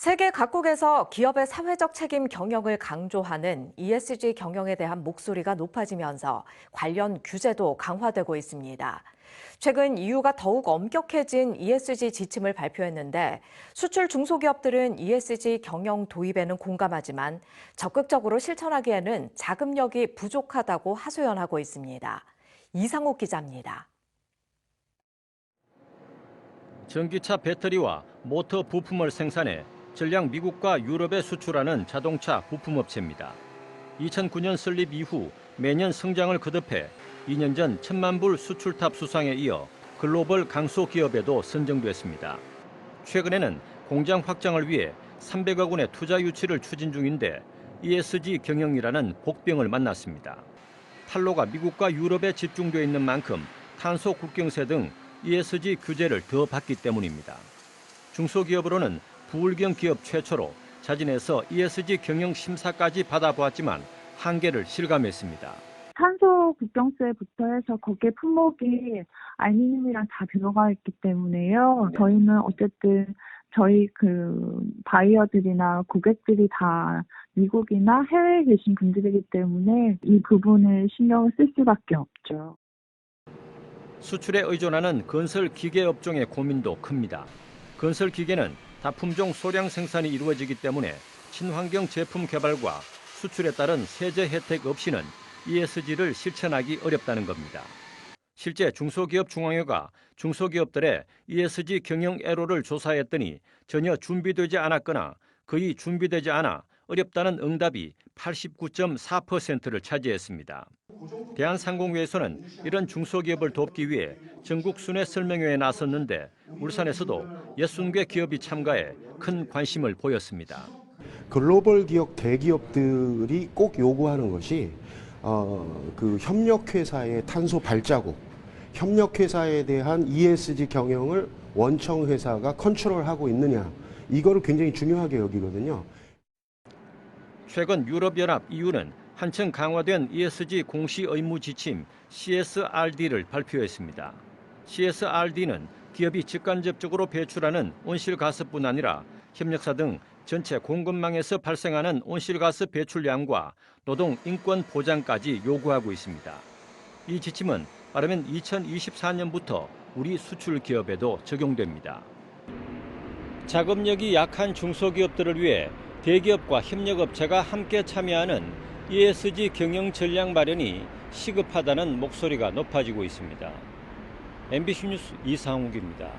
세계 각국에서 기업의 사회적 책임 경영을 강조하는 ESG 경영에 대한 목소리가 높아지면서 관련 규제도 강화되고 있습니다. 최근 EU가 더욱 엄격해진 ESG 지침을 발표했는데 수출 중소기업들은 ESG 경영 도입에는 공감하지만 적극적으로 실천하기에는 자금력이 부족하다고 하소연하고 있습니다. 이상옥 기자입니다. 전기차 배터리와 모터 부품을 생산해 전량 미국과 유럽에 수출하는 자동차 부품업체입니다. 2009년 설립 이후 매년 성장을 거듭해 2년 전 천만 불 수출탑 수상에 이어 글로벌 강소 기업에도 선정됐습니다. 최근에는 공장 확장을 위해 300억 원의 투자 유치를 추진 중인데 ESG 경영이라는 복병을 만났습니다. 탈로가 미국과 유럽에 집중돼 있는 만큼 탄소 국경세 등 ESG 규제를 더 받기 때문입니다. 중소기업으로는 부울경 기업 최초로 자진해서 ESG 경영 심사까지 받아보았지만 한계를 실감했습니다. 탄소 국경세부터 해서 거기에 품목이 알루미늄이랑 다 들어가 있기 때문에요. 저희는 어쨌든 저희 그 바이어들이나 고객들이 다 미국이나 해외에 계신 분들이기 때문에 이 부분을 신경을 쓸 수밖에 없죠. 수출에 의존하는 건설 기계 업종의 고민도 큽니다. 건설 기계는 다품종 소량 생산이 이루어지기 때문에 친환경 제품 개발과 수출에 따른 세제 혜택 없이는 ESG를 실천하기 어렵다는 겁니다. 실제 중소기업 중앙회가 중소기업들의 ESG 경영 애로를 조사했더니 전혀 준비되지 않았거나 거의 준비되지 않아 어렵다는 응답이 89.4%를 차지했습니다. 대한상공회에서는 이런 중소기업을 돕기 위해 전국 순회 설명회에 나섰는데 울산에서도 60개 기업이 참가해 큰 관심을 보였습니다. 글로벌 기업 대기업들이 꼭 요구하는 것이 어, 그 협력회사의 탄소 발자국, 협력회사에 대한 ESG 경영을 원청 회사가 컨트롤하고 있느냐 이거를 굉장히 중요하게 여기거든요. 최근 유럽연합 EU는 한층 강화된 ESG 공시 의무 지침 CSRD를 발표했습니다. CSRD는 기업이 직간접적으로 배출하는 온실가스뿐 아니라 협력사 등 전체 공급망에서 발생하는 온실가스 배출량과 노동 인권 보장까지 요구하고 있습니다. 이 지침은 빠르면 2024년부터 우리 수출 기업에도 적용됩니다. 자금력이 약한 중소기업들을 위해 대기업과 협력업체가 함께 참여하는 ESG 경영 전략 마련이 시급하다는 목소리가 높아지고 있습니다. MBC 뉴스 이상욱입니다.